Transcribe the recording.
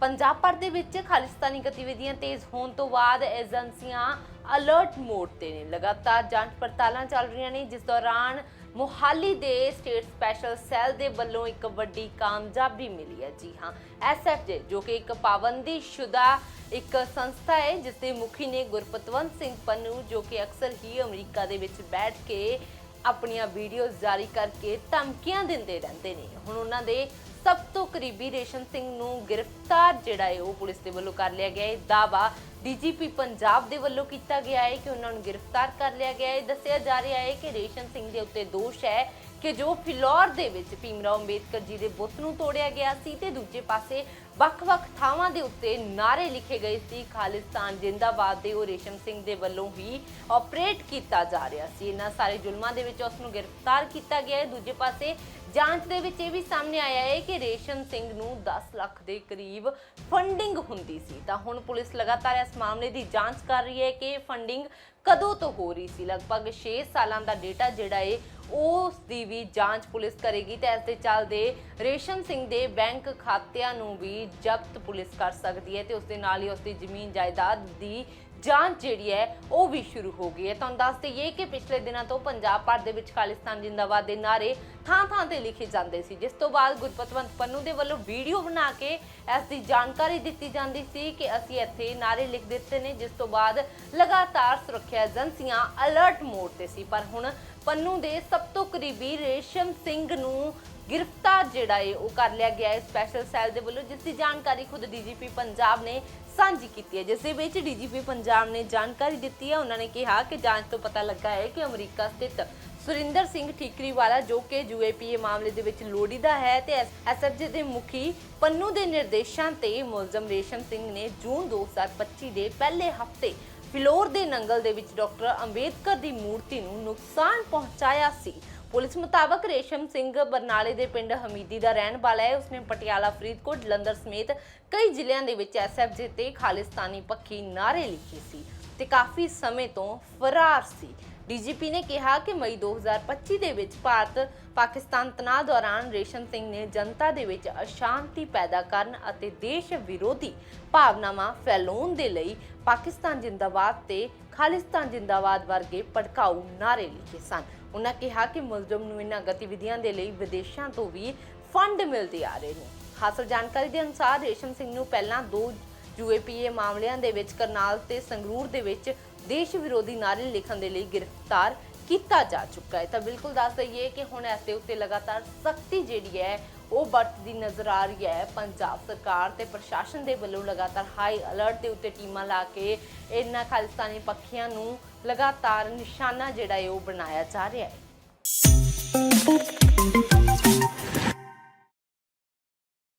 ਪੰਜਾਬ ਭਰ ਦੇ ਵਿੱਚ ਖਾਲਿਸਤਾਨੀ ਗਤੀਵਿਧੀਆਂ ਤੇਜ਼ ਹੋਣ ਤੋਂ ਬਾਅਦ ਏਜੰਸੀਆਂ ਅਲਰਟ ਮੋਡ ਤੇ ਨੇ। ਲਗਾਤਾਰ ਜਾਂਚ ਪੜਤਾਲਾਂ ਚੱਲ ਰਹੀਆਂ ਨੇ, ਜਿਸ ਦੌਰਾਨ ਮੁਹਾਲੀ ਦੇ ਸਟੇਟ ਸਪੈਸ਼ਲ ਸੈੱਲ ਦੇ ਵੱਲੋਂ ਇੱਕ ਵੱਡੀ ਕਾਮਯਾਬੀ ਮਿਲੀ ਹੈ। ਜੀ ਹਾਂ, ਐਸਐਫਜੇ, ਜੋ ਕਿ ਇੱਕ ਪਾਬੰਦੀ ਸ਼ੁਦਾ ਇੱਕ ਸੰਸਥਾ ਹੈ, ਜਿਸ ਦੇ ਮੁਖੀ ਨੇ ਗੁਰਪਤਵੰਤ ਸਿੰਘ ਪੰਨੂ, ਜੋ ਕਿ ਅਕਸਰ ਹੀ ਅਮਰੀਕਾ ਦੇ ਵਿੱਚ ਬੈਠ ਕੇ ਆਪਣੀਆਂ ਵੀਡੀਓਜ਼ ਜਾਰੀ ਕਰਕੇ ਧਮਕੀਆਂ ਦਿੰਦੇ ਰਹਿੰਦੇ ਨੇ। ਹੁਣ ਉਹਨਾਂ ਦੇ ਸਭ ਤੋਂ ਕਰੀਬੀ ਰੇਸ਼ਮ ਸਿੰਘ ਨੂੰ ਗ੍ਰਿਫਤਾਰ ਜਿਹੜਾ ਹੈ ਉਹ ਪੁਲਿਸ ਦੇ ਵੱਲੋਂ ਕਰ ਲਿਆ ਗਿਆ ਹੈ। ਦਾਵਾ ਡੀਜੀਪੀ ਪੰਜਾਬ ਦੇ ਵੱਲੋਂ ਕੀਤਾ ਗਿਆ ਹੈ ਕਿ ਉਹਨਾਂ ਨੂੰ ਗ੍ਰਿਫਤਾਰ ਕਰ ਲਿਆ ਗਿਆ ਹੈ। ਦੱਸਿਆ ਜਾ ਰਿਹਾ ਹੈ ਕਿ ਰੇਸ਼ਮ ਸਿੰਘ ਦੇ ਉੱਤੇ ਦੋਸ਼ ਹੈ ਕਿ ਜੋ ਫਿਲੌਰ ਦੇ ਵਿੱਚ ਭੀਮਰਾਓ ਅੰਬੇਦਕਰ ਜੀ ਦੇ ਬੁੱਤ ਨੂੰ ਤੋੜਿਆ ਗਿਆ ਸੀ ਤੇ ਦੂਜੇ ਪਾਸੇ ਵੱਖ-ਵੱਖ ਥਾਵਾਂ ਦੇ ਉੱਤੇ ਨਾਰੇ ਲਿਖੇ ਗਏ ਸੀ। ਖਾਲਿਸਤਾਨ ਜਿੰਦਾਬਾਦ ਦੇ ਉਹ ਰੇਸ਼ਮ ਸਿੰਘ ਦੇ ਵੱਲੋਂ ਹੀ ਆਪਰੇਟ ਕੀਤਾ ਜਾ ਰਿਹਾ ਸੀ। ਇਹਨਾਂ ਸਾਰੇ ਜ਼ੁਲਮਾਂ ਦੇ ਵਿੱਚ ਉਸ ਨੂੰ ਗ੍ਰਿਫਤਾਰ ਕੀਤਾ ਗਿਆ ਹੈ। ਦੂਜੇ ਪਾਸੇ ਜਾਂਚ ਦੇ ਵਿੱਚ ਇਹ ਵੀ ਸਾਹਮਣੇ ਆਇਆ ਹੈ ਕਿ ਰੇਸ਼ਮ ਸਿੰਘ ਨੂੰ 10 ਲੱਖ ਦੇ ਕਰੀਬ ਫੰਡਿੰਗ ਹੁੰਦੀ ਸੀ। ਤਾਂ ਹੁਣ ਪੁਲਿਸ ਲਗਾਤਾਰ ਇਸ ਮਾਮਲੇ ਦੀ ਜਾਂਚ ਕਰ ਰਹੀ ਹੈ ਕਿ ਫੰਡਿੰਗ ਕਦੋਂ ਤੋਂ ਹੋ ਰਹੀ ਸੀ। ਲਗਭਗ 6 ਸਾਲਾਂ ਦਾ ਡੇਟਾ ਜਿਹੜਾ ਹੈ, ਉਸ ਦੀ ਵੀ ਜਾਂਚ ਪੁਲਿਸ ਕਰੇਗੀ। ਤੇ ਇਸ ਦੇ ਚੱਲਦੇ ਰੇਸ਼ਮ ਸਿੰਘ ਦੇ ਬੈਂਕ ਖਾਤਿਆਂ ਨੂੰ ਵੀ ਜ਼ਬਤ ਪੁਲਿਸ ਕਰ ਸਕਦੀ ਹੈ ਤੇ ਉਸ ਦੇ ਨਾਲ ਹੀ ਉਸ ਦੀ ਜ਼ਮੀਨ ਜਾਇਦਾਦ ਦੀ ਜਾਂਚ ਜਿਹੜੀ ਹੈ, ਉਹ ਵੀ ਸ਼ੁਰੂ ਹੋ ਗਈ ਹੈ। ਤੁਹਾਨੂੰ ਦੱਸ ਦਈਏ ਕਿ ਪਿਛਲੇ ਦਿਨਾਂ ਤੋਂ ਪੰਜਾਬ ਭਰ ਦੇ ਵਿੱਚ ਖਾਲਿਸਤਾਨ ਜਿੰਦਾਬਾਦ ਦੇ ਨਾਰੇ ਥਾਂ-ਥਾਂ ਤੇ ਲਿਖੇ ਜਾਂਦੇ ਸੀ। ਜਿਸ ਤੋਂ ਬਾਅਦ ਗੁਰਪਤਵੰਤ ਪੰਨੂ ਦੇ ਵੱਲੋਂ ਵੀਡੀਓ ਬਣਾ ਕੇ ਇਸ ਦੀ ਜਾਣਕਾਰੀ ਦਿੱਤੀ ਜਾਂਦੀ ਸੀ ਕਿ ਅਸੀਂ ਇੱਥੇ ਨਾਰੇ ਲਿਖ ਦਿੱਤੇ ਨੇ, ਜਿਸ ਤੋਂ ਬਾਅਦ ਲਗਾਤਾਰ ਸੁਰੱਖਿਆ ਏਜੰਸੀਆਂ ਅਲਰਟ ਮੋਡ ਤੇ ਸੀ। ਪਰ ਹੁਣ ਪੰਨੂ ਦੇ ਸਭ ਤੋਂ ਕਰੀਬੀ ਰੇਸ਼ਮ ਸਿੰਘ ਨੂੰ ਗ੍ਰਿਫਤਾਰ ਜਿਹੜਾ ਹੈ ਉਹ ਕਰ ਲਿਆ ਗਿਆ ਹੈ ਸਪੈਸ਼ਲ ਸੈੱਲ ਦੇ ਵੱਲੋਂ, ਜਿਸ ਦੀ ਜਾਣਕਾਰੀ ਖੁਦ ਡੀਜੀਪੀ ਪੰਜਾਬ ਨੇ ਸਾਂਝੀ ਕੀਤੀ ਹੈ। ਜਿਸ ਦੇ ਵਿੱਚ ਡੀਜੀਪੀ ਪੰਜਾਬ ਨੇ ਜਾਣਕਾਰੀ ਦਿੱਤੀ ਹੈ। ਉਹਨਾਂ ਨੇ ਕਿਹਾ ਕਿ ਜਾਂਚ ਤੋਂ ਪਤਾ ਲੱਗਾ ਹੈ ਕਿ ਅਮਰੀਕਾ ਸਥਿਤ ਸੁਰਿੰਦਰ ਸਿੰਘ ਠੀਕਰੀਵਾਲਾ, ਜੋ ਕਿ ਯੂਏਪੀਏ ਮਾਮਲੇ ਦੇ ਵਿੱਚ ਲੋੜੀਦਾ ਹੈ ਤੇ ਐਸਐਫਜੀ ਦੇ ਮੁਖੀ ਪੰਨੂ ਦੇ ਨਿਰਦੇਸ਼ਾਂ ਤੇ ਮੁਲਜ਼ਮ ਰੇਸ਼ਮ ਸਿੰਘ ਨੇ ਜੂਨ 2025 ਦੇ ਪਹਿਲੇ ਹਫ਼ਤੇ ਫਿਲੌਰ ਦੇ ਨੰਗਲ ਦੇ ਵਿੱਚ ਡਾਕਟਰ ਅੰਬੇਦਕਰ ਦੀ ਮੂਰਤੀ ਨੂੰ ਨੁਕਸਾਨ ਪਹੁੰਚਾਇਆ ਸੀ। ਪੁਲਿਸ ਮੁਤਾਬਕ ਰੇਸ਼ਮ ਸਿੰਘ ਬਰਨਾਲੇ ਦੇ ਪਿੰਡ ਹਮੀਦੀ ਦਾ ਰਹਿਣ ਵਾਲਾ ਹੈ। ਉਸਨੇ ਪਟਿਆਲਾ, ਫਰੀਦਕੋਟ, ਜਲੰਧਰ ਸਮੇਤ ਕਈ ਜ਼ਿਲ੍ਹਿਆਂ ਦੇ ਵਿੱਚ ਐਸਐਫਜੀ ਤੇ ਖਾਲਿਸਤਾਨੀ ਪੱਖੀ ਨਾਰੇ ਲਿਖੇ ਸੀ ਤੇ ਕਾਫੀ ਸਮੇਂ ਤੋਂ ਫਰਾਰ ਸੀ। ਡੀਜੀਪੀ ਨੇ ਕਿਹਾ ਕਿ ਮਈ 2025 ਦੇ ਵਿੱਚ ਭਾਰਤ ਪਾਕਿਸਤਾਨ ਤਣਾਅ ਦੌਰਾਨ ਰੇਸ਼ਮ ਸਿੰਘ ਨੇ ਜਨਤਾ ਦੇ ਵਿੱਚ ਅਸ਼ਾਂਤੀ ਪੈਦਾ ਕਰਨ ਅਤੇ ਦੇਸ਼ ਵਿਰੋਧੀ ਭਾਵਨਾਵਾਂ ਫੈਲਾਉਣ ਦੇ ਲਈ ਪਾਕਿਸਤਾਨ ਜਿੰਦਾਬਾਦ ਤੇ ਖਾਲਿਸਤਾਨ ਜਿੰਦਾਬਾਦ ਵਰਗੇ ਭੜਕਾਊ ਨਾਰੇ ਲਿਖੇ ਸਨ। ਉਹਨਾਂ ਕਿਹਾ ਕਿ ਮੁਲਜ਼ਮ ਨੂੰ ਇਹਨਾਂ ਗਤੀਵਿਧੀਆਂ ਦੇ ਲਈ ਵਿਦੇਸ਼ਾਂ ਤੋਂ ਵੀ ਫੰਡ ਮਿਲਦੇ ਆ ਰਹੇ ਨੇ। ਹਾਸਲ ਜਾਣਕਾਰੀ ਦੇ ਅਨੁਸਾਰ ਰੇਸ਼ਮ ਸਿੰਘ ਨੂੰ ਪਹਿਲਾਂ ਦੋ ਯੂਏਪੀਏ ਮਾਮਲਿਆਂ ਦੇ ਵਿੱਚ ਕਰਨਾਲ ਤੇ ਸੰਗਰੂਰ ਦੇ ਵਿੱਚ ਦੇਸ਼ ਵਿਰੋਧੀ ਨਾਰੇ ਲਿਖਣ ਦੇ ਲਈ ਗ੍ਰਿਫਤਾਰ ਕੀਤਾ ਜਾ ਚੁੱਕਾ ਹੈ। ਤਾਂ ਬਿਲਕੁਲ ਦੱਸ ਦਈਏ ਕਿ ਹੁਣ ਇਸ ਦੇ ਉੱਤੇ ਲਗਾਤਾਰ ਸਖਤੀ ਜਿਹੜੀ ਹੈ, ਉਹ ਵਰਤਦੀ ਨਜ਼ਰ ਆ ਰਹੀ ਹੈ। ਪੰਜਾਬ ਸਰਕਾਰ ਤੇ ਪ੍ਰਸ਼ਾਸਨ ਦੇ ਵੱਲੋਂ ਲਗਾਤਾਰ ਹਾਈ ਅਲਰਟ ਦੇ ਉੱਤੇ ਟੀਮਾਂ ਲਾ ਕੇ ਇਹਨਾਂ ਖਾਲਿਸਤਾਨੀ ਪੱਖੀਆਂ ਨੂੰ ਲਗਾਤਾਰ ਨਿਸ਼ਾਨਾ ਜਿਹੜਾ ਹੈ, ਉਹ ਬਣਾਇਆ ਜਾ ਰਿਹਾ ਹੈ।